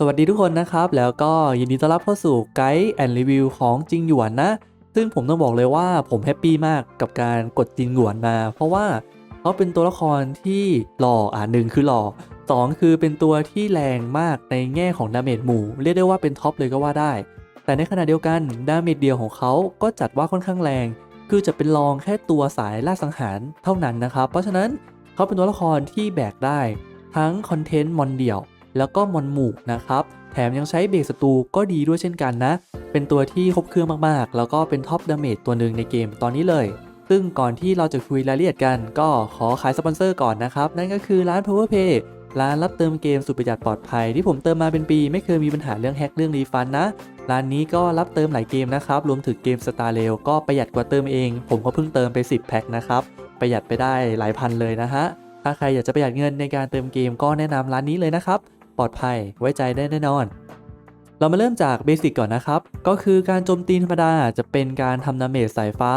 สวัสดีทุกคนนะครับ แล้วก็ยินดีต้อนรับเข้าสู่ไกด์แอนด์รีวิวของจิงหยวนนะ ซึ่งผมต้องบอกเลยว่าผมแฮปปี้มากกับการกดจิงหยวนมา เพราะว่าเขาเป็นตัวละครที่หล่ออ่าหนึ่งคือหล่อสองคือเป็นตัวที่แรงมากในแง่ของดาเมจหมู่ เรียกได้ว่าเป็นท็อปเลยก็ว่าได้ แต่ในขณะเดียวกันดาเมจเดียวของเขาก็จัดว่าค่อนข้างแรง คือจะเป็นรองแค่ตัวสายล่าสังหารเท่านั้นนะครับ เพราะฉะนั้นเขาเป็นตัวละครที่แบกได้ ทั้งคอนเทนต์มอนเดี่ยว แล้วก็มอนหมู่นะครับ แถมยังใช้เบรกศัตรูก็ดีด้วยเช่นกันนะ เป็นตัวที่ครบเครื่องมากๆ แล้วก็เป็นท็อปดาเมจตัวหนึ่งในเกมตอนนี้เลย ซึ่งก่อนที่เราจะคุยรายละเอียดกัน ก็ขอขายสปอนเซอร์ก่อนนะครับ นั่นก็คือร้าน PowerPay ร้านรับเติมเกมสุดประหยัดปลอดภัยที่ผมเติมมาเป็นปีไม่เคยมีปัญหาเรื่องแฮกเรื่องรีฟันนะ ร้านนี้ก็รับเติมหลายเกมนะครับ รวมถึงเกม Star r a i l ก็ประหยัดกว่าเติมเอง ผมก็เพิ่งเติมไป 10 แพ็คนะครับ ประหยัดไปได้หลายพันเลยนะฮะ ถ้าใครอยากจะประหยัดเงินในการเติมเกมก็แนะนำร้านนี้เลยนะครับ ปลอดภัย ไว้ใจได้แน่นอน เรามาเริ่มจากเบสิกก่อนนะครับ ก็คือการโจมตีธรรมดาจะเป็นการทำดาเมจสายฟ้า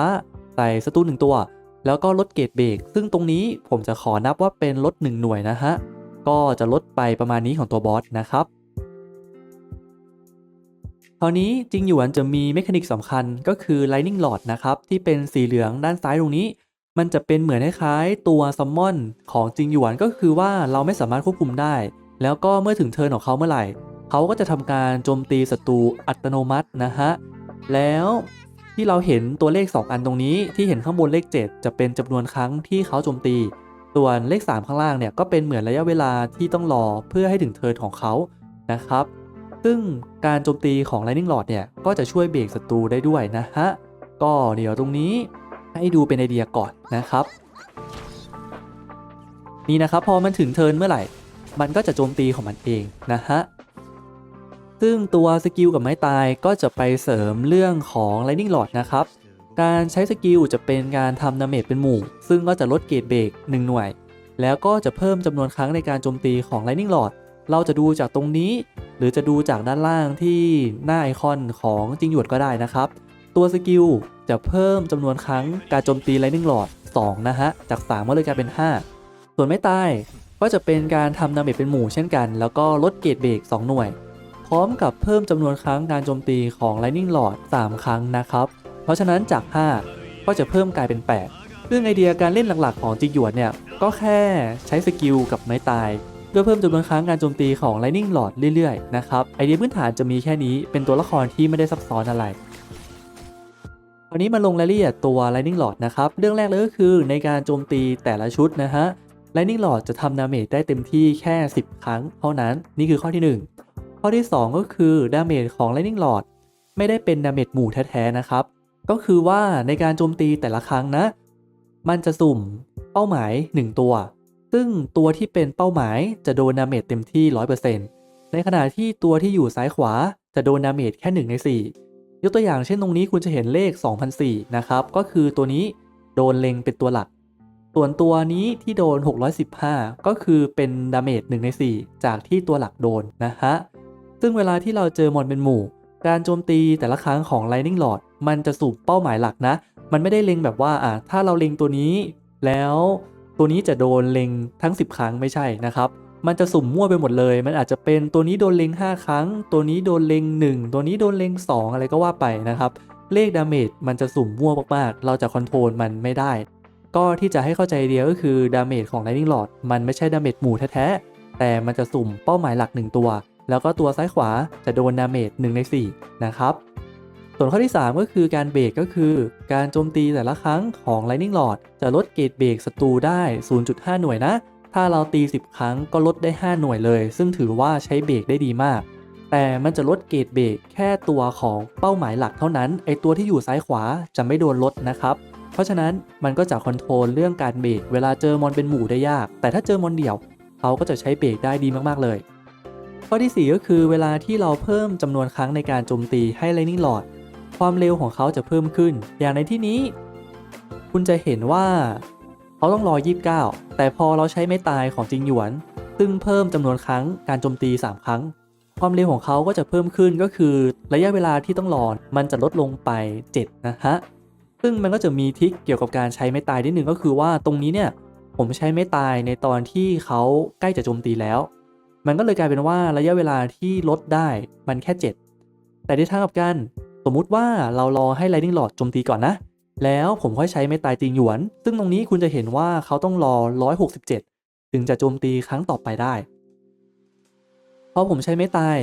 ใส่ศัตรูหนึ่งตัว แล้วก็ลดเกรดเบรกซึ่งตรงนี้ผมจะขอนับว่าเป็นลด 1 หน่วยนะฮะ ก็จะลดไปประมาณนี้ของตัวบอสนะครับคราวนี้จริงหยวนจะมีเมคานิกสำคัญก็คือ Lightning Rod นะครับ ที่เป็นสีเหลืองด้านซ้ายตรงนี้ มันจะเป็นเหมือนคล้ายๆตัวซัมมอนของจริงหยวนก็คือว่าเราไม่สามารถควบคุมได้ แล้วก็เมื่อถึงเทิร์นของเขาเมื่อไหร่ เขาก็จะทำการโจมตีศัตรูอัตโนมัตินะฮะ แล้วที่เราเห็นตัวเลข 2 อันตรงนี้ที่เห็นข้างบนเลข 7 จะเป็นจำนวนครั้งที่เขาโจมตี ส่วนเลข 3 ข้างล่างเนี่ยก็เป็นเหมือนระยะเวลาที่ต้องรอเพื่อให้ถึงเทิร์นของเขานะครับ ซึ่งการโจมตีของ Lightning Rod เนี่ยก็จะช่วยเบรกศัตรูได้ด้วยนะฮะ ก็เดี๋ยวตรงนี้ให้ดูเป็นไอเดียก่อนนะครับ นี่นะครับพอมันถึงเทิร์นเมื่อไหร่ มันก็จะโจมตีของมันเองนะฮะ ซึ่งตัวสกิลกับไม้ตายก็จะไปเสริมเรื่องของ Lightning Rod นะครับ การใช้สกิลจะเป็นการทำดาเมจเป็นหมู่ ซึ่งก็จะลดเกรดเบรก1หน่วย แล้วก็จะเพิ่มจำนวนครั้งในการโจมตีของ Lightning Rod เราจะดูจากตรงนี้ หรือจะดูจากด้านล่างที่หน้าไอคอนของจิงหยวดก็ได้นะครับ ตัวสกิลจะเพิ่มจำนวนครั้งการโจมตี Lightning Rod 2 นะฮะ จาก 3 ก็เลยกลายเป็น 5 ส่วนไม่ตาย ก็จะเป็นการทำดาเมจเป็นหมู่เช่นกัน แล้วก็ลดเกรดเบรก2หน่วย พร้อมกับเพิ่มจำนวนครั้งการโจมตีของ Lightning Rod 3 ครั้งนะครับ เพราะฉะนั้นจาก 5 ก็จะเพิ่มกลายเป็น 8 ซึ่งไอเดียการเล่นหลักๆของจิหยวนเนี่ยก็แค่ใช้สกิลกับไม้ตายเพื่อเพิ่มจำนวนครั้งการโจมตีของ Lightning Rod เรื่อยๆนะครับไอเดียพื้นฐานจะมีแค่นี้เป็นตัวละครที่ไม่ได้ซับซ้อนอะไรคราวนี้มาลงรายละเอียดตัว Lightning Rod นะครับ เรื่องแรกเลยก็คือในการโจมตีแต่ละชุดนะฮะ Lightning Rod จะทำดาเมจได้เต็มที่แค่ 10 ครั้งเท่านั้น นี่คือข้อที่ 1 ข้อที่ 2 ก็คือดาเมจของ Lightning Rod ไม่ได้เป็นดาเมจหมู่แท้ๆนะครับ ก็คือว่าในการโจมตีแต่ละครั้งนะ มันจะสุ่มเป้าหมาย 1 ตัว ซึ่งตัวที่เป็นเป้าหมายจะโดนดาเมจเต็มที่ 100%ในขณะที่ตัวที่อยู่ซ้ายขวาจะโดนดาเมจแค่ 1 ใน 4 ยกตัวอย่างเช่นตรงนี้คุณจะเห็นเลข 2004นะครับ ก็คือตัวนี้โดนเล็งเป็นตัวหลัก ส่วนตัวนี้ที่โดน 615 ก็คือเป็นดาเมจ1ใน 4 จากที่ตัวหลักโดนนะฮะ ซึ่งเวลาที่เราเจอมอนเป็นหมู่ การโจมตีแต่ละครั้งของ Lightning Rod มันจะสุ่มเป้าหมายหลักนะ มันไม่ได้เล็งแบบว่าอะถ้าเราเล็งตัวนี้ แล้วตัวนี้จะโดนเล็งทั้ง 10 ครั้งไม่ใช่นะครับ มันจะสุ่มมั่วไปหมดเลย มันอาจจะเป็นตัวนี้โดนเล็ง 5 ครั้ง ตัวนี้โดนเล็ง 1 ตัวนี้โดนเล็ง 2 อะไรก็ว่าไปนะครับ เลขดาเมจมันจะสุ่มมั่วมากๆ เราจะคอนโทรลมันไม่ได้ ก็ที่จะให้เข้าใจเดียวก็คือดาเมจของ Lightning Rod มันไม่ใช่ดาเมจหมู่แท้ๆ แต่มันจะสุ่มเป้าหมายหลัก 1 ตัว แล้วก็ตัวซ้ายขวาจะโดนดาเมจ1ใน 4 นะครับ ส่วนข้อที่ 3 ก็คือการเบรกก็คือ การโจมตีแต่ละครั้งของ Lightning Rod จะลดเกรดเบรกศัตรูได้ 0.5 หน่วยนะ ถ้าเราตี 10 ครั้งก็ลดได้ 5 หน่วยเลย ซึ่งถือว่าใช้เบรกได้ดีมาก แต่มันจะลดเกรดเบรกแค่ตัวของเป้าหมายหลักเท่านั้น ไอตัวที่อยู่ซ้ายขวาจะไม่โดนลดนะครับ เพราะฉะนั้นมันก็จะคอนโทรลเรื่องการเบรกเวลาเจอมอนเป็นหมู่ได้ยาก แต่ถ้าเจอมอนเดี่ยว เขาก็จะใช้เบรกได้ดีมากๆเลย ข้อที่ 4 ก็คือเวลาที่เราเพิ่มจำนวนครั้งในการโจมตีให้ Lightning Rod ความเร็วของเขาจะเพิ่มขึ้น อย่างในที่นี้ คุณจะเห็นว่า เขาต้องรอ 29 แต่พอเราใช้ไม้ตายของจิงหยวน ซึ่งเพิ่มจำนวนครั้งการโจมตี 3 ครั้ง ความเร็วของเขาก็จะเพิ่มขึ้นก็คือ ระยะเวลาที่ต้องรอมันจะลดลงไป 7 นะฮะ ซึ่งมันก็จะมีทิคเกี่ยวกับการใช้ไม้ตายนิดนึงก็คือว่าตรงนี้เนี่ยผมใช้ไม้ตายในตอนที่เขาใกล้จะโจมตีแล้ว มันก็เลยกลายเป็นว่าระยะเวลาที่ลดได้มันแค่ 7 แต่ในทางกลับกันสมมุติว่าเรารอให้ Lightning Rod โจมตีก่อนนะ แล้วผมค่อยใช้ไม่ตายจริงหยวน ซึ่งตรงนี้คุณจะเห็นว่าเขาต้องรอ 167 ถึงจะโจมตีครั้งต่อไปได้ พอผมใช้ไม่ตาย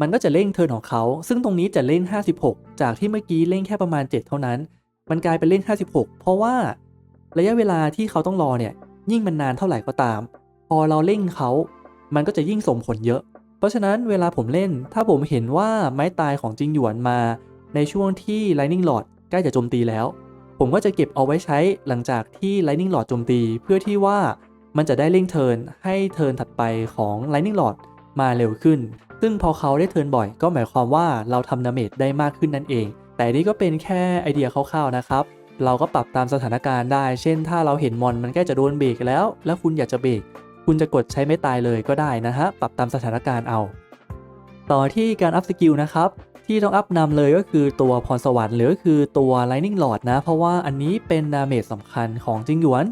มันก็จะเร่งเทิร์นของเขา ซึ่งตรงนี้จะเร่ง 56 จากที่เมื่อกี้เร่งแค่ประมาณ 7 เท่านั้น มันกลายเป็นเร่ง56 เพราะว่าระยะเวลาที่เขาต้องรอเนี่ย ยิ่งมันนานเท่าไหร่ก็ตาม พอเราเร่งเขา มันก็จะยิ่งส่งผลเยอะ เพราะฉะนั้นเวลาผมเล่น ถ้าผมเห็นว่าไม้ตายของจิงหยวนมา ในช่วงที่ Lightning Rod ใกล้จะโจมตีแล้ว ผมก็จะเก็บเอาไว้ใช้หลังจากที่ Lightning Rod โจมตี เพื่อที่ว่ามันจะได้เร่งเทิร์นให้เทิร์นถัดไปของ Lightning Rod มาเร็วขึ้น ซึ่งพอเขาได้เทิร์นบ่อย ก็หมายความว่าเราทำดาเมจได้มากขึ้นนั่นเอง แต่นี่ก็เป็นแค่ไอเดียคร่าวๆนะครับ เราก็ปรับตามสถานการณ์ได้ เช่น ถ้าเราเห็นมอนมันใกล้จะโดนเบรกแล้ว แล้วคุณอยากจะเบรก คุณจะกดใช้ไม่ตายเลยก็ได้นะฮะ ปรับตามสถานการณ์เอา ต่อที่การอัพสกิลนะครับ ที่ต้องอัพนำเลยก็คือตัวพรสวรรค์หรือก็คือตัว Lightning Rod นะ เพราะว่าอันนี้เป็นดาเมจสำคัญของจิงหยวน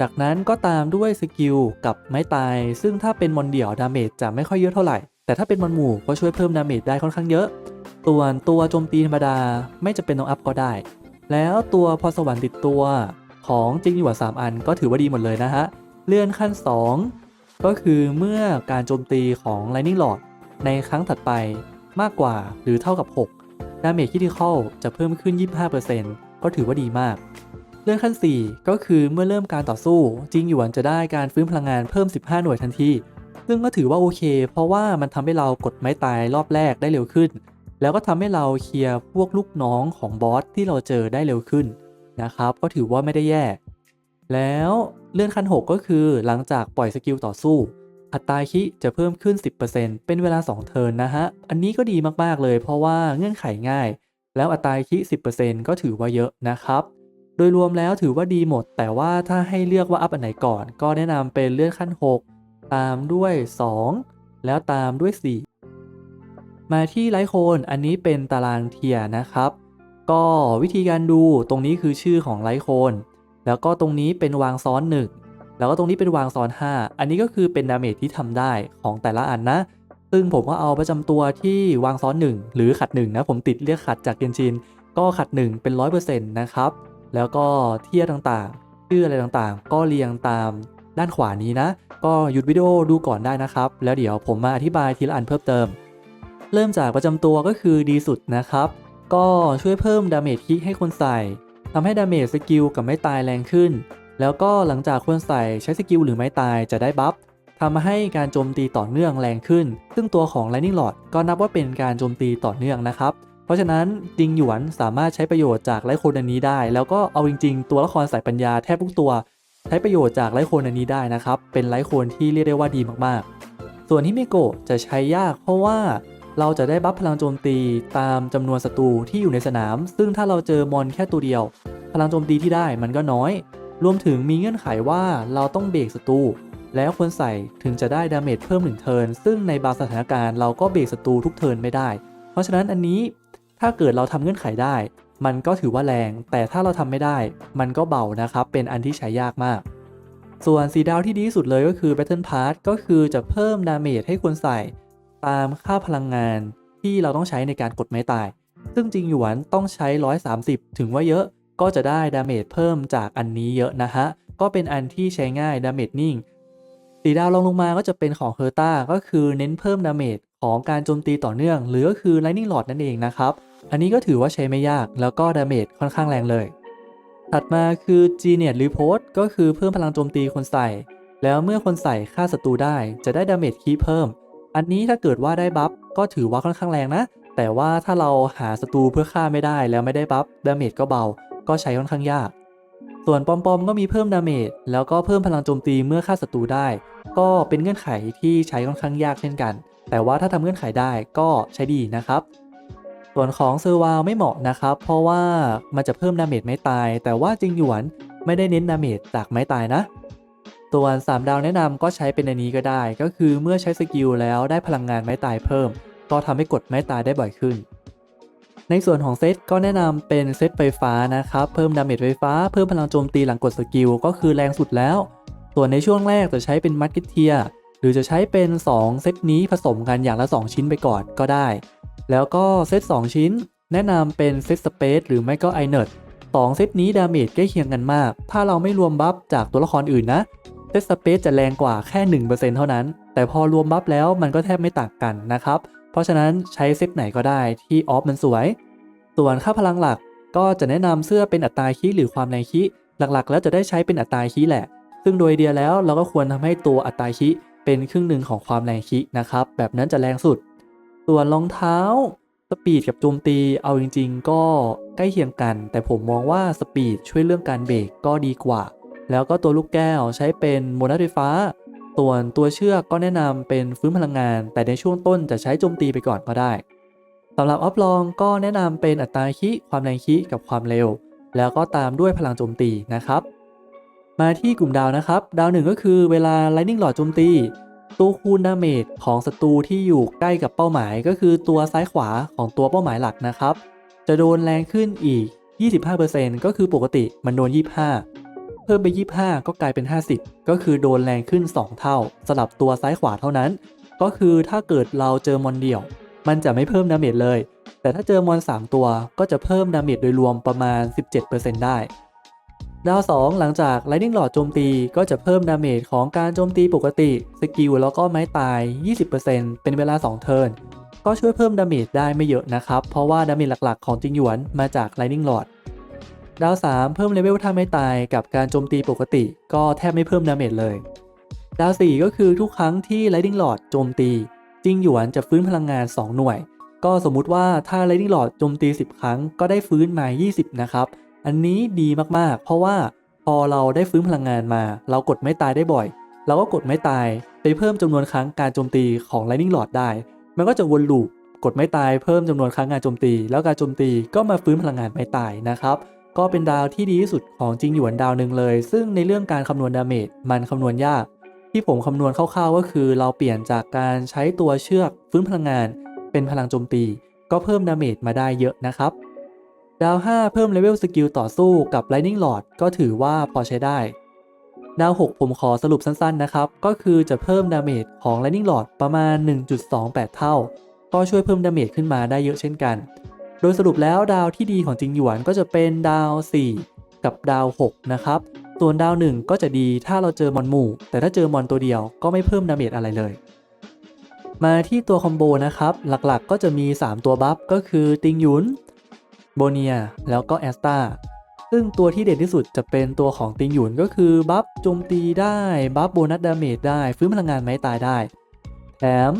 จากนั้นก็ตามด้วยสกิลกับไม้ตาย ซึ่งถ้าเป็นมอนเดี่ยวดาเมจจะไม่ค่อยเยอะเท่าไหร่ แต่ถ้าเป็นมอนหมู่ก็ช่วยเพิ่มดาเมจได้ค่อนข้างเยอะ ส่วนตัวโจมตีธรรมดาไม่จะเป็นต้องอัพก็ได้ แล้วตัวพรสวรรค์ติดตัวของจิงหยวน3อันก็ถือว่าดีหมดเลยนะฮะ เลื่อนขั้น 2 ก็คือเมื่อการโจมตีของ Lightning Rod ในครั้งถัดไปมากกว่าหรือเท่ากับ 6 ดาเมจคิทิคอลจะเพิ่มขึ้น 25%ก็ถือว่าดีมากเรื่องขั้น 4 ก็คือเมื่อเริ่มการต่อสู้จิงหยวนจะได้การฟื้นพลังงานเพิ่ม 15 หน่วยทันที ซึ่งก็ถือว่าโอเค เพราะว่ามันทำให้เรากดไม้ตายรอบแรกได้เร็วขึ้น แล้วก็ทำให้เราเคลียร์พวกลูกน้องของบอสที่เราเจอได้เร็วขึ้นนะครับ ก็ถือว่าไม่ได้แย่ แล้วเลื่อนขั้น 6 ก็คือหลังจากปล่อยสกิลต่อสู้ อัตราคิจะเพิ่มขึ้น 10%เป็นเวลา 2 เทิร์นนะฮะ อันนี้ก็ดีมากๆเลยเพราะว่าเงื่อนไขง่าย แล้วอัตราคิ 10%ก็ถือว่าเยอะนะครับ โดยรวมแล้วถือว่าดีหมด แต่ว่าถ้าให้เลือกว่าอัพอันไหนก่อน ก็แนะนำเป็นเลื่อนขั้น 6 ตามด้วย 2 แล้วตามด้วย 4 มาที่ไลท์โคนอันนี้เป็นตารางเทียนะครับ ก็วิธีการดูตรงนี้คือชื่อของไลท์โคนแล้วก็ตรงนี้เป็นวางซ้อน 1 แล้วก็ตรงนี้เป็นวางซ้อน 5 อันนี้ก็คือเป็นดาเมจที่ทำได้ของแต่ละอันนะ ซึ่งผมก็เอาประจำตัวที่วางซ้อน 1 หรือขัด1นะผมติดเรียกขัดจากเกนชินก็ขัด 1 เป็น 100%นะครับ แล้วก็เทียต่างๆ ชื่ออะไรต่างๆ ก็เรียงตามด้านขวานี้นะ ก็หยุดวิดีโอดูก่อนได้นะครับ แล้วเดี๋ยวผมมาอธิบายทีละอันเพิ่มเติม เริ่มจากประจำตัวก็คือดีสุดนะครับ ก็ช่วยเพิ่มดาเมจคิให้คนใส่ทำให้ดาเมจสกิลกับไม้ตายแรงขึ้น แล้วก็หลังจากคนใส่ใช้สกิลหรือไม้ตายจะได้บัฟทำให้การโจมตีต่อเนื่องแรงขึ้น ซึ่งตัวของ Lightning Rod ก็นับว่าเป็นการโจมตีต่อเนื่องนะครับ เพราะฉะนั้นจิงหยวนสามารถใช้ประโยชน์จากไลโคนอันนี้ได้ แล้วก็เอาจริงๆ ตัวละครสายปัญญาแทบทุกตัว ใช้ประโยชน์จากไลโคนอันนี้ได้นะครับ เป็นไลโคนที่เรียกได้ว่าดีมากๆ ส่วนฮิเมโกะจะใช้ยากเพราะว่า เราจะได้บัฟพลังโจมตีตามจำนวนศัตรูที่อยู่ในสนาม ซึ่งถ้าเราเจอมอนแค่ตัวเดียว พลังโจมตีที่ได้มันก็น้อย รวมถึงมีเงื่อนไขว่าเราต้องเบรกศัตรูแล้วควรใส่ถึงจะได้ดาเมจเพิ่มหนึ่งเทิร์นซึ่งในบางสถานการณ์เราก็เบรกศัตรูทุกเทิร์นไม่ได้ เพราะฉะนั้นอันนี้ถ้าเกิดเราทำเงื่อนไขได้ มันก็ถือว่าแรง แต่ถ้าเราทำไม่ได้ มันก็เบานะครับ เป็นอันที่ใช้ยากมาก ส่วนสีดาวที่ดีที่สุดเลยก็คือ Battle Pass ก็คือจะเพิ่มดาเมจให้คนใส่ ตามค่าพลังงานที่เราต้องใช้ในการกดไม้ตาย ซึ่งจริงหยวนต้องใช้ 130 ถึงว่าเยอะก็จะได้ดาเมจเพิ่มจากอันนี้เยอะนะฮะ ก็เป็นอันที่ใช้ง่ายดาเมจนิ่งสีดาวลงลงมาก็จะเป็นของเฮอร์ต้าก็คือเน้นเพิ่มดาเมจของการโจมตีต่อเนื่อง หรือก็คือ Lightning Rod นั่นเองนะครับ อันนี้ก็ถือว่าใช้ไม่ยากแล้วก็ดาเมจค่อนข้างแรงเลย ถัดมาคือ Genius Report ก็คือเพิ่มพลังโจมตีคนใส่ แล้วเมื่อคนใส่ฆ่าศัตรูได้จะได้ดาเมจคีเพิ่ม อันนี้ถ้าเกิดว่าได้บัฟก็ถือว่าค่อนข้างแรงนะ แต่ว่าถ้าเราหาศัตรูเพื่อฆ่าไม่ได้แล้วไม่ได้บัฟดาเมจก็เบา ก็ใช้ค่อนข้างยาก ส่วนปอมปอมก็มีเพิ่มดาเมจแล้วก็เพิ่มพลังโจมตีเมื่อฆ่าศัตรูได้ ก็เป็นเงื่อนไขที่ใช้ค่อนข้างยากเช่นกัน แต่ว่าถ้าทำเงื่อนไขได้ก็ใช้ดีนะครับ ส่วนของเซอร์วาไม่เหมาะนะครับ เพราะว่ามันจะเพิ่มดาเมจไม่ตาย แต่ว่าจริงหยวนไม่ได้เน้นดาเมจจากไม้ตายนะ ส่วน3ดาวแนะนำก็ใช้เป็นอันนี้ก็ได้ ก็คือเมื่อใช้สกิลแล้วได้พลังงานไม้ตายเพิ่ม ก็ทำให้กดไม้ตายได้บ่อยขึ้น ในส่วนของเซตก็แนะนำเป็นเซตไฟฟ้านะครับ เพิ่มดาเมจไฟฟ้าเพิ่มพลังโจมตีหลังกดสกิลก็คือแรงสุดแล้ว ส่วนในช่วงแรกจะใช้เป็นมัดกิเทียหรือจะใช้เป็น 2 เซตนี้ผสมกันอย่างละ 2 ชิ้นไปก่อนก็ได้ แล้วก็เซต2 ชิ้น แนะนำเป็นเซตสเปซหรือไม่ก็ไอเนิร์ดสองเซตนี้ดาเมจใกล้เคียงกันมาก ถ้าเราไม่รวมบัฟจากตัวละครอื่นนะ เซตสเปซจะแรงกว่าแค่ 1%เท่านั้น แต่พอรวมบัฟแล้วมันก็แทบไม่ต่างกันนะครับ เพราะฉะนั้นใช้เซตไหนก็ได้ที่ออฟมันสวย ส่วนค่าพลังหลักก็จะแนะนำเสื้อเป็นอัตราคีหรือความแรงคีหลักๆ แล้วจะได้ใช้เป็นอัตราคีแหละ ซึ่งโดยเดียแล้วเราก็ควรทำให้ตัวอัตราคีเป็นครึ่งหนึ่งของความแรงคีนะครับ แบบนั้นจะแรงสุด ส่วนรองเท้าสปีดกับโจมตีเอาจริง ๆ ก็ใกล้เคียงกัน แต่ผมมองว่าสปีดช่วยเรื่องการเบรกก็ดีกว่า แล้วก็ตัวลูกแก้วใช้เป็นโมนาไฟฟ้า ส่วนตัวเชือกก็แนะนำเป็นฟื้นพลังงาน แต่ในช่วงต้นจะใช้โจมตีไปก่อนก็ได้สำหรับออฟลองก็แนะนำเป็นอัตราคิความแรงคิกับความเร็ว แล้วก็ตามด้วยพลังโจมตีนะครับ มาที่กลุ่มดาวนะครับ ดาวหนึ่งก็คือเวลา Lightning Lord โจมตีตัวคูณดาเมจของศัตรูที่อยู่ใกล้กับเป้าหมาย ก็คือตัวซ้ายขวาของตัวเป้าหมายหลักนะครับ จะโดนแรงขึ้นอีก 25%ก็คือปกติมันโดน 25 เพิ่มไป 25 ก็กลายเป็น 50 ก็คือโดนแรงขึ้น 2 เท่า สลับตัวซ้ายขวาเท่านั้น ก็คือถ้าเกิดเราเจอมอนเดี่ยว มันจะไม่เพิ่มดาเมจเลย แต่ถ้าเจอมอน 3 ตัวก็จะเพิ่มดาเมจโดยรวมประมาณ 17%ได้ ดาว 2 หลังจาก Lightning Lord โจมตีก็จะเพิ่มดาเมจของการโจมตีปกติ สกิลแล้วก็ไม้ตาย 20%เป็นเวลา 2 เทิร์น ก็ช่วยเพิ่มดาเมจได้ไม่เยอะนะครับ เพราะว่าดาเมจหลักๆ ของจิงหยวนมาจาก Lightning Lord ด ดาว 3 เพิ่มเลเวลท่าไม้ตายกับการโจมตีปกติ ก็แทบไม่เพิ่มดาเมจเลย ดาว 4 ก็คือทุกครั้งที่ Lightning Lord โจมตีจิงหยวนจะฟื้นพลังงาน 2 หน่วย ก็สมมุติว่าถ้า Lightning Lord โจมตี 10 ครั้งก็ได้ฟื้นมา 20 นะครับ อันนี้ดีมากๆ เพราะว่าพอเราได้ฟื้นพลังงานมา เรากดไม่ตายได้บ่อย เราก็กดไม่ตายไปเพิ่มจำนวนครั้งการโจมตีของ Lightning Lord ได้ มันก็จะวนลูปกดไม่ตายเพิ่มจำนวนครั้งการโจมตี แล้วการโจมตีก็มาฟื้นพลังงานไม่ตายนะครับ ก็เป็นดาวที่ดีที่สุดของจริงหยวนดาวหนึ่งเลย ซึ่งในเรื่องการคำนวณดาเมจมันคำนวณยาก ที่ผมคำนวณคร่าวๆก็คือเราเปลี่ยนจากการใช้ตัวเชือกฟื้นพลังงาน เป็นพลังโจมตี ก็เพิ่มดาเมจมาได้เยอะนะครับ ดาว 5 เพิ่มเลเวลสกิลต่อสู้กับ Lightning Lord ก็ถือว่าพอใช้ได้ ดาว 6 ผมขอสรุปสั้นๆนะครับ ก็คือจะเพิ่มดาเมจของ Lightning Lord ประมาณ 1.28 เท่า ก็ช่วยเพิ่มดาเมจขึ้นมาได้เยอะเช่นกัน ดยสรุปแล้วดาวที่ดีของจิงหยวนก็จะเป็นดาว 4 กับดาว 6 นะครับ ส่วนดาว 1 ก็จะดีถ้าเราเจอมอนหมู่ แต่ถ้าเจอมอนตัวเดียวก็ไม่เพิ่มดาเมจอะไรเลย มาที่ตัวคอมโบนะครับ หลักๆก็จะมี 3 ตัวบัฟก็คือติงหยุนโบเนียแล้วก็แอสตาซึ่งตัวที่เด่นที่สุดจะเป็นตัวของติงหยุนก็คือบัฟโจมตีได้ บัฟโบนัสดาเมจได้ ฟื้นพลังงานไม้ตายได้ แถม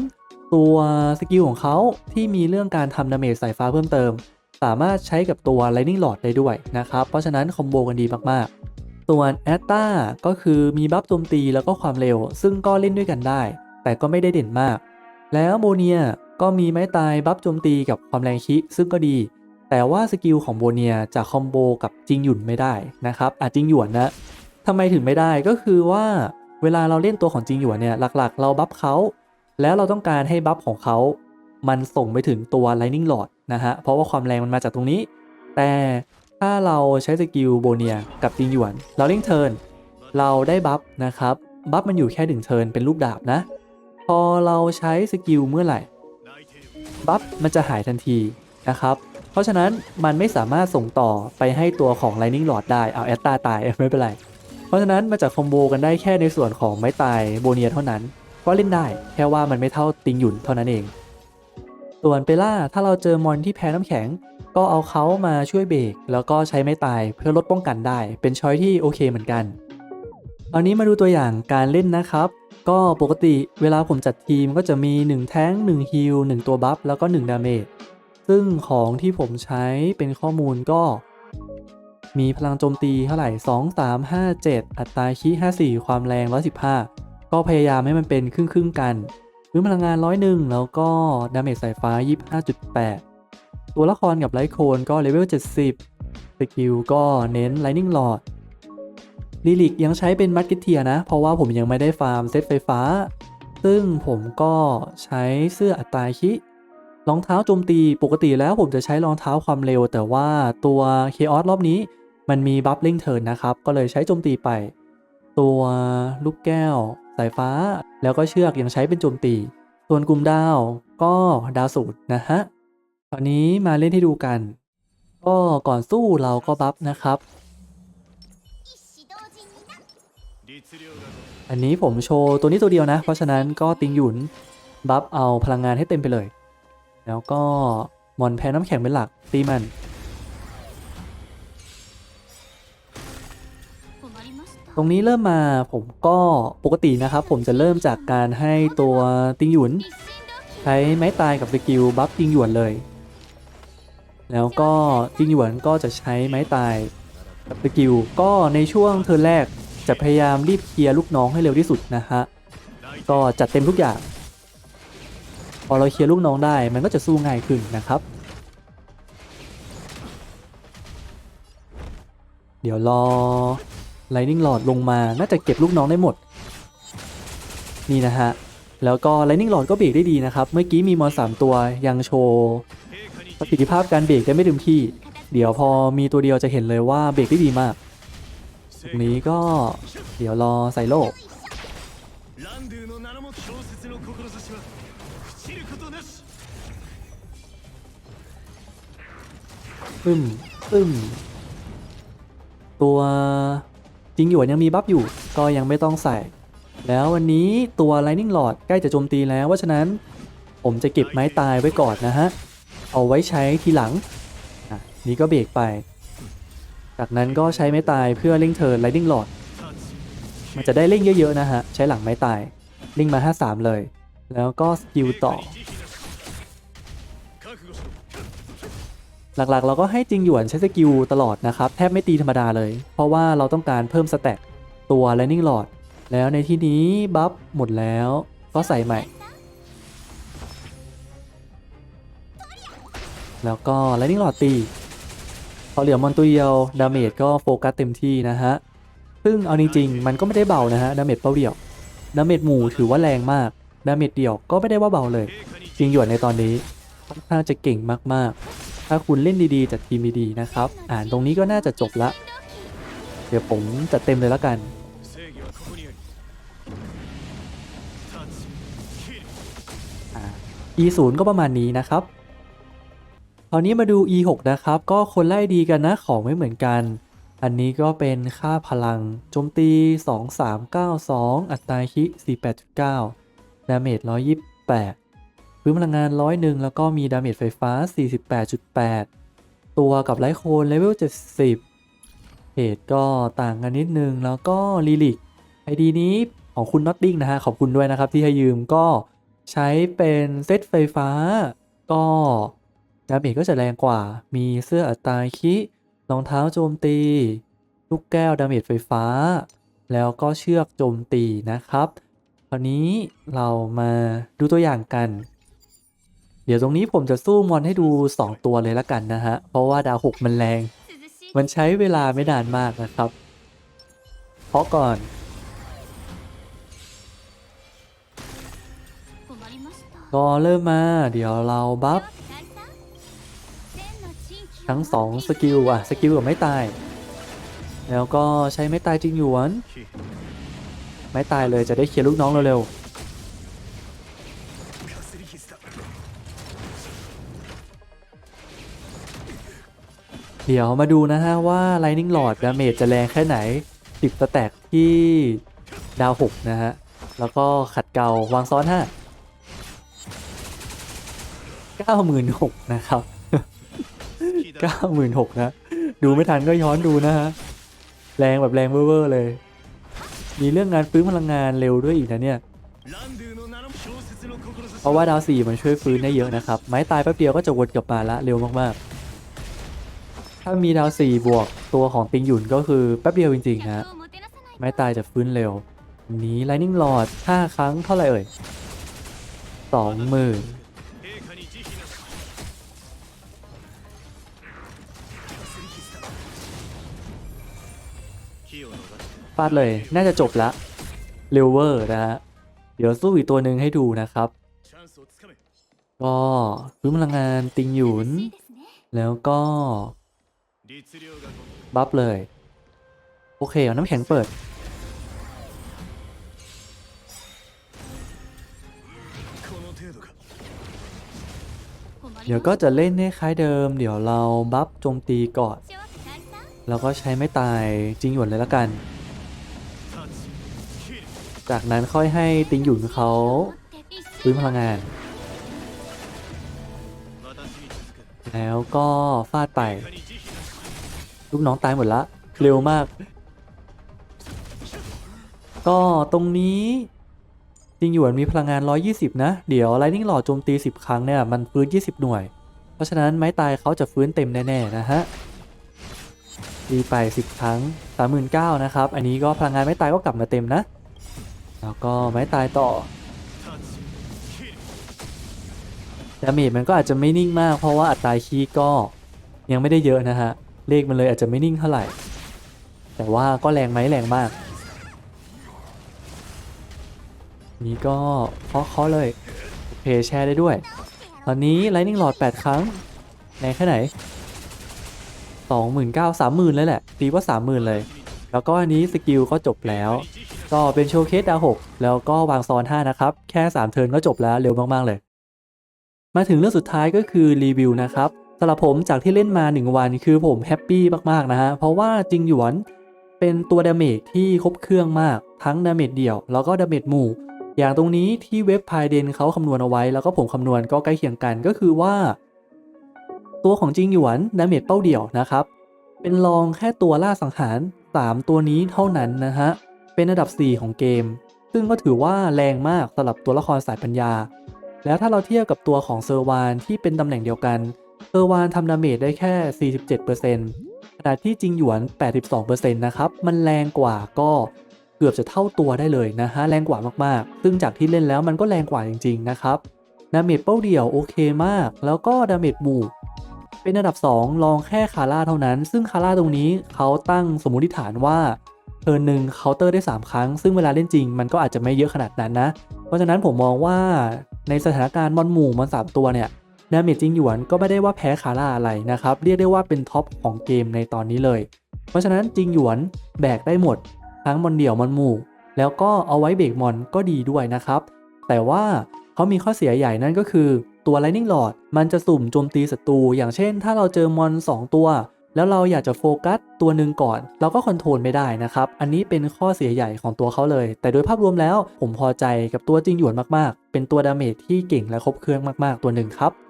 ตัวสกิลของเขาที่มีเรื่องการทำดาเมจสายฟ้าเพิ่มเติม สามารถใช้กับตัว Lightning Lord ได้ด้วยนะครับ เพราะฉะนั้นคอมโบกันดีมากๆ ส่วนแอตตาก็คือมีบัฟโจมตีแล้วก็ความเร็ว ซึ่งก็เล่นด้วยกันได้ แต่ก็ไม่ได้เด่นมาก แล้วโบเนียก็มีไม้ตายบัฟโจมตีกับความแรงคิซึ่งก็ดี แต่ว่าสกิลของโบเนียจะคอมโบกับจิงหยุนไม่ได้นะครับอาจิงหยวนนะทำไมถึงไม่ได้ก็คือว่าเวลาเราเล่นตัวของจิงหยวนเนี่ยหลักๆ เราบัฟเขา แล้วเราต้องการให้บัฟของเขา มันส่งไปถึงตัว Lightning Lord นะฮะ เพราะว่าความแรงมันมาจากตรงนี้ แต่ถ้าเราใช้สกิลโบเนียกับจิงหยวน เราเล่งเทิร์น เราได้บัฟนะครับ บัฟมันอยู่แค่ถึงเทิร์นเป็นรูปดาบนะ พอเราใช้สกิลเมื่อไหร่ บัฟมันจะหายทันทีนะครับ เพราะฉะนั้นมันไม่สามารถส่งต่อไปให้ตัวของ Lightning Lord ได้ เอาแอตตาตายไม่เป็นไร เพราะฉะนั้นมันจะคอมโบกันได้แค่ในส่วนของไม้ตายโบเนียเท่านั้น ก็เล่นได้ แค่ว่ามันไม่เท่าติงหยุนเท่านั้นเอง ส่วนเปล่าถ้าเราเจอมอนที่แพ้น้ำแข็ง ก็เอาเขามาช่วยเบรกแล้วก็ใช้ไม้ตายเพื่อลดป้องกันได้ เป็นช้อยที่โอเคเหมือนกันตอนนี้มาดูตัวอย่างการเล่นนะครับ ก็ปกติเวลาผมจัดทีมก็จะมี 1 แท้ง1ฮิล1ตัวบัฟแล้วก็ 1 ดาเมจซึ่งของที่ผมใช้เป็นข้อมูลก็มีพลังโจมตีเท่าไหร่ 2 3 5 7 อัตราคี54 ความแรง 115 ก็พยายามให้มันเป็นครึ่งครึ่งกันพื้นพลังงาน101แล้วก็ดาเมจสายฟ้า 25.8 ตัวละครกับไลท์โคนก็เลเวล 70 สกิลก็เน้น Lightning Lord ลิลิกยังใช้เป็นมัดกิเทียนะ เพราะว่าผมยังไม่ได้ฟาร์มเซตไฟฟ้า ซึ่งผมก็ใช้เสื้ออัตราคิรองเท้าโจมตีปกติแล้วผมจะใช้รองเท้าความเร็ว แต่ว่าตัวเคออสรอบนี้มันมีบัฟลิงเทิร์นนะครับ ก็เลยใช้โจมตีไป ตัวลูกแก้ว สายฟ้า แล้วก็เชือกยังใช้เป็นโจมตี ส่วนกลุ่มดาวก็ดาวสูตรนะฮะตอนนี้มาเล่นให้ดูกัน ก็ก่อนสู้เราก็บัฟนะครับ อันนี้ผมโชว์ตัวนี้ตัวเดียวนะ เพราะฉะนั้นก็ติงหยุนบัฟเอาพลังงานให้เต็มไปเลย แล้วก็มอนแพ้น้ำแข็งเป็นหลักตีมัน ตรงนี้เริ่มมาผมก็ปกตินะครับ ผมจะเริ่มจากการให้ตัวติงหยุนใช้ไม้ตายกับสกิลบัฟติงหยวนเลย แล้วก็ติงหยวนก็จะใช้ไม้ตายกับสกิลก็ในช่วงเทิร์นแรกจะพยายามรีบเคลียร์ลูกน้องให้เร็วที่สุดนะฮะก็จัดเต็มทุกอย่าง พอเราเคลียร์ลูกน้องได้มันก็จะสู้ง่ายขึ้นนะครับ เดี๋ยวรอ ไลนิ่งหลอดลงมาน่าจะเก็บลูกน้องได้หมด นี่นะฮะ แล้วก็ไลนิ่งหลอดก็เบรกได้ดีนะครับ เมื่อกี้มีมอสามตัวยังโชว์ประสิทธิภาพการเบรกได้ไม่เต็มที่ เดี๋ยวพอมีตัวเดียวจะเห็นเลยว่าเบรกได้ดีมากตรงนี้ก็เดี๋ยวรอใส่โลกอึมอึมตัว จริงหยวนยังมีบัฟอยู่ก็ยังไม่ต้องใส่ แล้ววันนี้ตัว Lightning Lord ใกล้จะโจมตีแล้วว่าะฉะนั้น ผมจะเก็บไม้ตายไว้ก่อนนะฮะ เอาไว้ใช้ทีหลังนี่ก็เบรกไป จากนั้นก็ใช้ไม้ตายเพื่อเร่งเทิร์น Lightning Lord มันจะได้เร่งเยอะๆนะฮะ ใช้หลังไม้ตายเร่งมา 53 เลย แล้วก็สกิลต่อ หลักๆ เราก็ให้จริงหยวนใช้สกิลตลอดนะครับ แทบไม่ตีธรรมดาเลย เพราะว่าเราต้องการเพิ่มสแต็กตัว Lightning Lord แล้วในที่นี้บัฟหมดแล้วก็ใส่ใหม่ แล้วก็ Lightning Lord ตีพอเหลือมอนตัวเดียวดาเมจก็โฟกัสเต็มที่นะฮะ ซึ่งเอาจริงๆมันก็ไม่ได้เบานะฮะดาเมจเป้าเดี่ยวดาเมจหมู่ถือว่าแรงมากดาเมจเดี่ยวก็ไม่ได้ว่าเบาเลยจริงหยวนในตอนนี้ค่อนข้างจะเก่งมากๆ ถ้าคุณเล่นดีๆจัดทีมดีๆนะครับ อ่านตรงนี้ก็น่าจะจบละ เดี๋ยวผมจัดเต็มเลยละกัน e0 ก็ประมาณนี้นะครับคราวนี้มาดู e6 นะครับ ก็คนไล่ดีกันนะของไม่เหมือนกัน อันนี้ก็เป็นค่าพลังโจมตี 2392 อัตราคิ 48.9 ดาเมจ128 พื้นพลังงาน101แล้วก็มีดาเมจไฟฟ้า 48.8 ตัวกับไลท์โคนเลเวล 70เพจก็ต่างกันนิดนึง แล้วก็ลิลิกไอดีนี้ของคุณน็อตติ้งนะฮะ ขอบคุณด้วยนะครับที่ให้ยืมก็ใช้เป็นเซตไฟฟ้า ก็ดาเมจก็จะแรงกว่า มีเสื้ออัตราคิรองเท้าโจมตี ลูกแก้วดาเมจไฟฟ้า แล้วก็เชือกโจมตีนะครับ คราวนี้เรามาดูตัวอย่างกัน เดี๋ยวตรงนี้ผมจะสู้มอนให้ดู 2 ตัวเลยละกันนะฮะ เพราะว่าดาวหกมันแรง มันใช้เวลาไม่นานมากนะครับ เพราะก่อน ก็เริ่มมา เดี๋ยวเราบัฟทั้ง 2 สกิลอะสกิลกับไม่ตาย แล้วก็ใช้ไม่ตายจริงหยวน ไม่ตายเลยจะได้เคลียร์ลูกน้องเร็วか เดี๋ยวมาดูนะฮะว่า Lightning Lord ดาเมจจะแรงแค่ไหน 10สแต็กที่ดาว 6 นะฮะ แล้วก็ขัดเกาวางซ้อน 5 96,000นะครับ 96,000นะ ดูไม่ทันก็ย้อนดูนะฮะ แรงแบบแรงเว่อร์เลย มีเรื่องงานฟื้นพลังงานเร็วด้วยอีกนะเนี่ยเพราะว่าดาวสี่มันช่วยฟื้นได้เยอะนะครับ ไม้ตายแป๊บเดียวก็จะวนกลับมาละเร็วมากๆ ถ้ามีดาวสี่บวกตัวของติงหยุนก็คือแป๊บเดียวจริงๆฮะไม่ตายจะฟื้นเร็ว นี้ไลนิ่งหลอด5ครั้งเท่าไหร่เอ่ยสองหมื่นฟาดเลยน่าจะจบละเลเวอร์นะฮะ เดี๋ยวสู้อีกตัวหนึ่งให้ดูนะครับ ก็พื้นพลังงานติงหยุน แล้วก็ บัฟเลย โอเคเอาน้ำแข็งเปิด เดี๋ยวก็จะเล่นให้คล้ายเดิม เดี๋ยวเราบัฟโจมตีก่อน แล้วก็ใช้ไม่ตายจริงหยวนเลยละกัน จากนั้นค่อยให้ติงหยุนเขาฟื้นพลังงาน แล้วก็ฟาดไป ลูกน้องตายหมดละเร็วมาก ก็ตรงนี้จริงอยู่มันมีพลังงาน 120 นะ เดี๋ยวไลนิ่งหล่อโจมตี 10 ครั้งเนี่ย มันฟื้น 20 หน่วย เพราะฉะนั้นไม้ตายเขาจะฟื้นเต็มแน่ ๆ นะฮะดีไป 10 ครั้ง 39,000นะครับ อันนี้ก็พลังงานไม้ตายก็กลับมาเต็มนะ แล้วก็ไม้ตายต่อดาเมจมันก็อาจจะไม่นิ่งมากเพราะว่าอัตราคีก็ยังไม่ได้เยอะนะฮะ เลขมันเลยอาจจะไม่นิ่งเท่าไหร่ แต่ว่าก็แรงไหมแรงมาก นี่ก็เคาะเคาะเลยโอเคแชร์ได้ด้วย ตอนนี้ Lightning Rod 8ครั้งแรงแค่ไหน 29,000 30,000เลยแหละตีว่า 30,000 เลย แล้วก็อันนี้สกิลก็จบแล้ว ก็เป็นโชว์เคสดาว6แล้วก็วางซอน 5 นะครับ แค่ 3 เทิร์นก็จบแล้วเร็วมาก ๆ เลย มาถึงเรื่องสุดท้ายก็คือรีวิวนะครับำหรับผมจากที่เล่นมา 1 วันคือผมแฮปปี้มากๆนะฮะ เพราะว่าจริงหยวนเป็นตัวดาเมจที่ครบเครื่องมากทั้งดาเมจเดี่ยว แล้วก็ดาเมจหมู่ อย่างตรงนี้ที่เว็บพายเดนเขาคำนวณเอาไว้ แล้วก็ผมคำนวณก็ใกล้เคียงกันก็คือว่า ตัวของจริงหยวนดาเมจเป้าเดี่ยวนะครับ เป็นรองแค่ตัวล่าสังหาร 3 ตัวนี้เท่านั้นนะฮะเป็นอันดับ 4 ของเกม ซึ่งก็ถือว่าแรงมากสำหรับตัวละครสายปัญญา แล้วถ้าเราเทียบกับตัวของเซอร์วานที่เป็นตำแหน่งเดียวกัน เซอร์วานทำดาเมจได้แค่ 47%ขณะที่จริงหยวน 82%นะครับ มันแรงกว่าก็เกือบจะเท่าตัวได้เลยนะฮะ แรงกว่ามากๆ ซึ่งจากที่เล่นแล้วมันก็แรงกว่าจริง ๆ นะครับ ดาเมจเป้าเดี่ยวโอเคมาก แล้วก็ดาเมจหมู่เป็นอันดับ 2 รองแค่คาร่าเท่านั้น ซึ่งคาร่าตรงนี้เขาตั้งสมมติฐานว่าเทิร์นหนึ่งเคาน์เตอร์ได้ 3 ครั้ง ซึ่งเวลาเล่นจริงมันก็อาจจะไม่เยอะขนาดนั้นนะ เพราะฉะนั้นผมมองว่าในสถานการณ์มอนหมู่มอนสามตัวเนี่ย ดาเมจจริงหยวนก็ไม่ได้ว่าแพ้คาร่าอะไรนะครับ เรียกได้ว่าเป็นท็อปของเกมในตอนนี้เลย เพราะฉะนั้นจริงหยวนแบกได้หมด ทั้งมอนเดี่ยวมอนหมู่ แล้วก็เอาไว้เบรกมอนก็ดีด้วยนะครับ แต่ว่าเขามีข้อเสียใหญ่นั่นก็คือตัว Lightning Rod มันจะสุ่มโจมตีศัตรู อย่างเช่น ถ้าเราเจอมอน 2 ตัว แล้วเราอยากจะโฟกัสตัวหนึ่งก่อน เราก็คอนโทรลไม่ได้นะครับ อันนี้เป็นข้อเสียใหญ่ของตัวเขาเลย แต่โดยภาพรวมแล้วผมพอใจกับตัวจริงหยวนมากๆ เป็นตัวดาเมจที่เก่งและครบเครื่องมากๆ ตัวหนึ่งครับ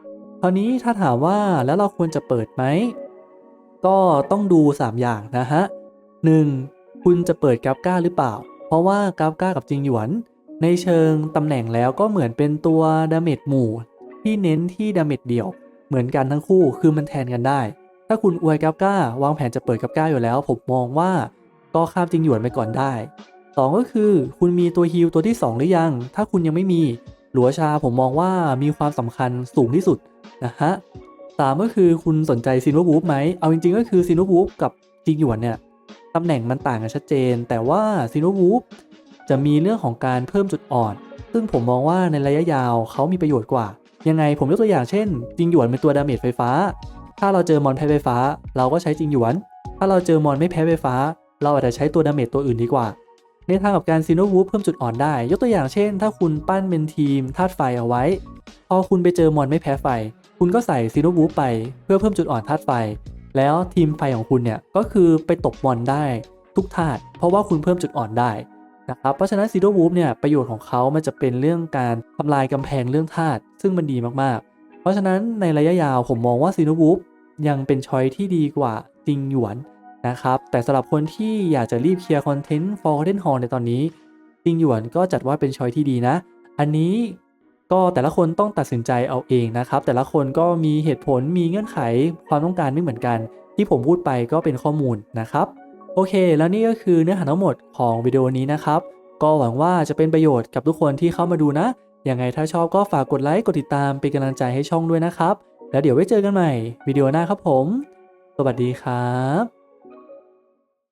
ราวนี้ถ้าถามว่าแล้วเราควรจะเปิดไหม ก็ต้องดู 3 อย่างนะฮะ 1. คุณจะเปิดกราฟก้าหรือเปล่า เพราะว่ากราฟก้ากับจริงหยวน ในเชิงตำแหน่งแล้วก็เหมือนเป็นตัวดาเมจหมู่ ที่เน้นที่ดาเมจเดี่ยว เหมือนกันทั้งคู่คือมันแทนกันได้ ถ้าคุณอวยกราฟก้าวางแผนจะเปิดกราฟก้าอยู่แล้ว ผมมองว่าก็ข้ามจริงหยวนไปก่อนได้ 2 ก็คือคุณมีตัวฮิลตัวที่ 2 หรือยัง ถ้าคุณยังไม่มีหลัวชาผมมองว่ามีความสำคัญสูงที่สุด นะฮะสามก็คือคุณสนใจซินวบูฟไหม เอาจริงๆ ก็คือซินวบูฟกับจริงหยวนเนี่ยตำแหน่งมันต่างกันชัดเจน แต่ว่าซินวบูฟจะมีเรื่องของการเพิ่มจุดอ่อน ซึ่งผมมองว่าในระยะยาวเขามีประโยชน์กว่า ยังไงผมยกตัวอย่างเช่นจริงหยวนเป็นตัวดาเมจไฟฟ้า ถ้าเราเจอมอนแพ้ไฟฟ้า เราก็ใช้จริงหยวน ถ้าเราเจอมอนไม่แพ้ไฟฟ้า เราอาจจะใช้ตัวดาเมจตัวอื่นดีกว่า ในทางกับการซีโนวูฟเพิ่มจุดอ่อนได้ ยกตัวอย่างเช่น ถ้าคุณปั้นเป็นทีมธาตุไฟเอาไว้ พอคุณไปเจอมอนไม่แพ้ไฟ คุณก็ใส่ซีโนวูฟไปเพื่อเพิ่มจุดอ่อนธาตุไฟ แล้วทีมไฟของคุณเนี่ยก็คือไปตบมอนได้ทุกธาตุเพราะว่าคุณเพิ่มจุดอ่อนได้นะครับเพราะฉะนั้นซีโนวูฟเนี่ยประโยชน์ของเขามันจะเป็นเรื่องการทำลายกำแพงเรื่องธาตุซึ่งมันดีมากๆ เพราะฉะนั้นในระยะยาวผมมองว่าซีโนวูฟยังเป็นช้อยที่ดีกว่าจิงหยวน นะครับ แต่สำหรับคนที่อยากจะรีบเคลียร์คอนเทนต์ For Golden Hall ในตอนนี้จริงหยวนก็จัดว่าเป็นช้อยที่ดีนะ อันนี้ก็แต่ละคนต้องตัดสินใจเอาเองนะครับ แต่ละคนก็มีเหตุผลมีเงื่อนไขความต้องการไม่เหมือนกัน ที่ผมพูดไปก็เป็นข้อมูลนะครับ โอเค แล้วนี่ก็คือเนื้อหาทั้งหมดของวิดีโอนี้นะครับ ก็หวังว่าจะเป็นประโยชน์กับทุกคนที่เข้ามาดูนะยังไงถ้าชอบก็ฝากกดไลค์กดติดตามเป็นกำลังใจให้ช่องด้วยนะครับ แล้วเดี๋ยวไว้เจอกันใหม่วิดีโอหน้าครับผม สวัสดีครับ